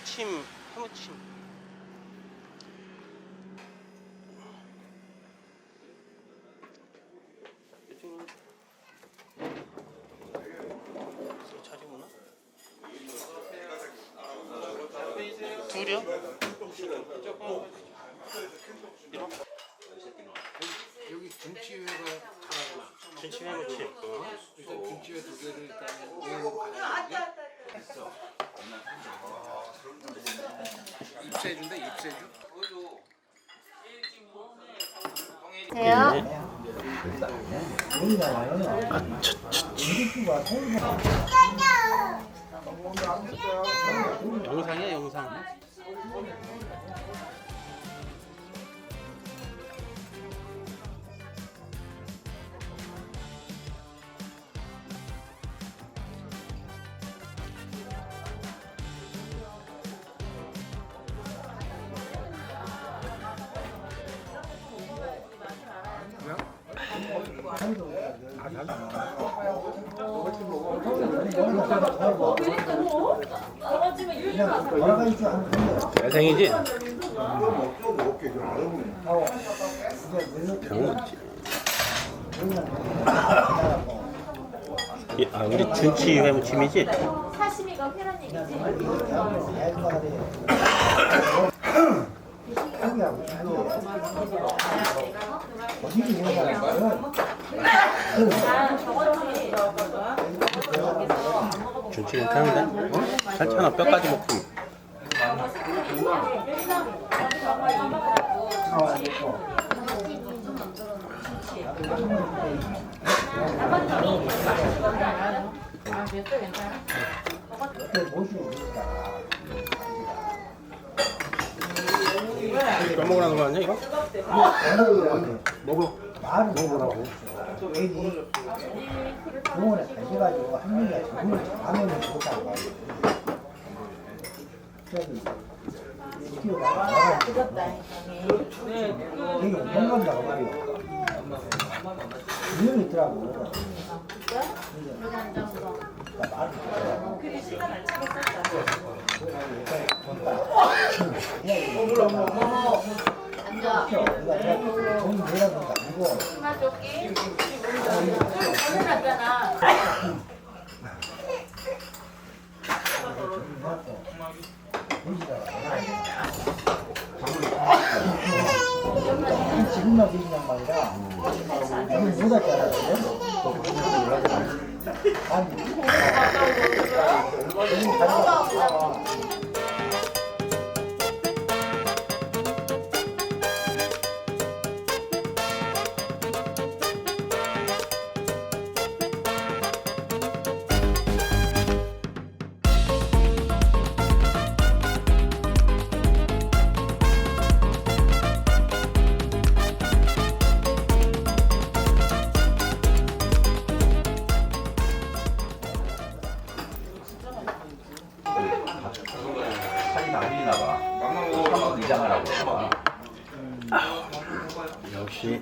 해무침 해무침. 둘이요? 이런 여기 김치회가 하나. 전치 해무침. 일단 김치회 두 개를 일단 먹어보고 가야 있어 입세주인데 입세주? 돼요? 영상이야 영상 야생이지? 병어지 이- 아 우리 준치 해무침이지? 사시미가 회란 얘기지? 아, 저거지. 준치 괜찮은데? 괜찮아 뼈까지 먹고 뼈 먹으라는 거 아니야 이거? 말을 먹으라고. 애기 병원에 가셔가지고 한 명이 정말 가면을 못하고 가요. 그래서 뛰어가다가 되게 운동간다고 말이요. 분명히 있더라고. 그러니까 말을 못하고. 앉아. 그러니까 내가 돈 내라는 거 아니고 하나조끼. 오늘하잖아. 지금만 드신 양반이라 오늘 못 할 줄 알았거든? 아니 역시.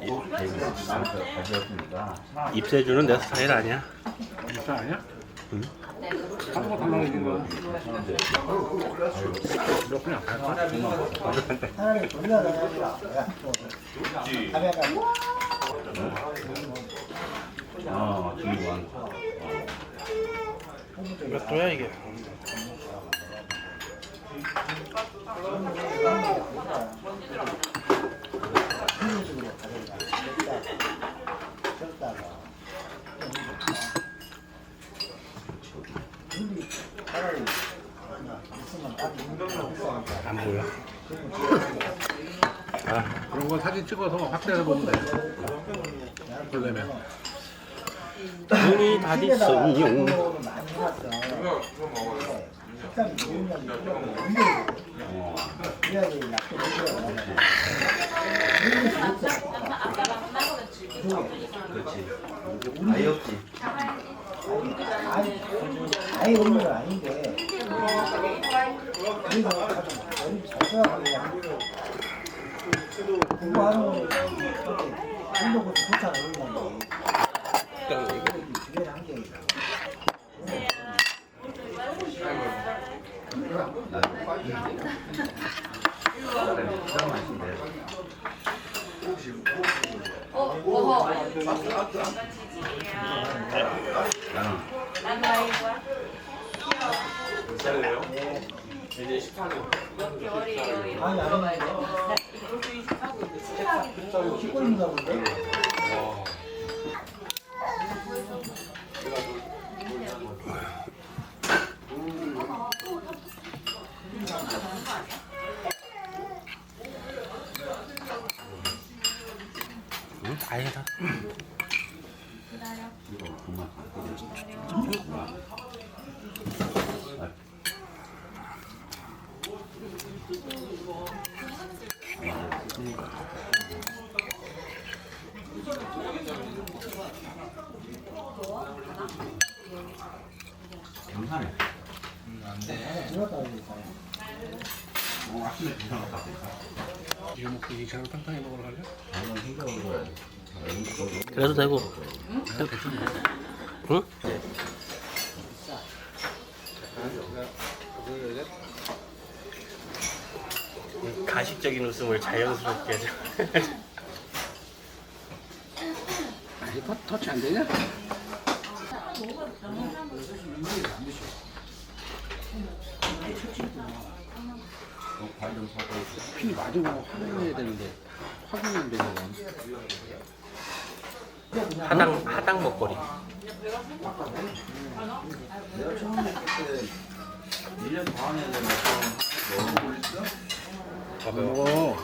입새주는 내 스타일 아니야 입사 아니야? 응. 한거 달라고 있는 거야 몇 분이 안 갈까? 차라리 돌려야 되나 내가 또 가면은 어, 중요한. 몇 도야 이게? 차라리 있으면 딱 있는 거 안 보여? 아 그런 거 사진 찍어서 확대해서 보면 돼. 그러려면. 눈이 다 먹으라고 그렇지. 아예 없지. 아예 없는 건 아닌데. 그래서 공부하는 운동도 좋잖아 운동. 주변에 한 개. 야. 안 나이 거야? 살래요? 몇 개월이에요? 안 했는데 시골인가 본데 응? 다행이다. 경산에 들 그래도 되고. 응? 이 가식적인 웃음을 자연스럽게 해줘. 아니 터, 터치 안 되냐? 피 맞으면 확인해야 되는데 확인이 안 되는 거 하당 하당 먹거리. 내가 처음에 그때 1년 반 안에 되면 너무 올렸어? 먹어.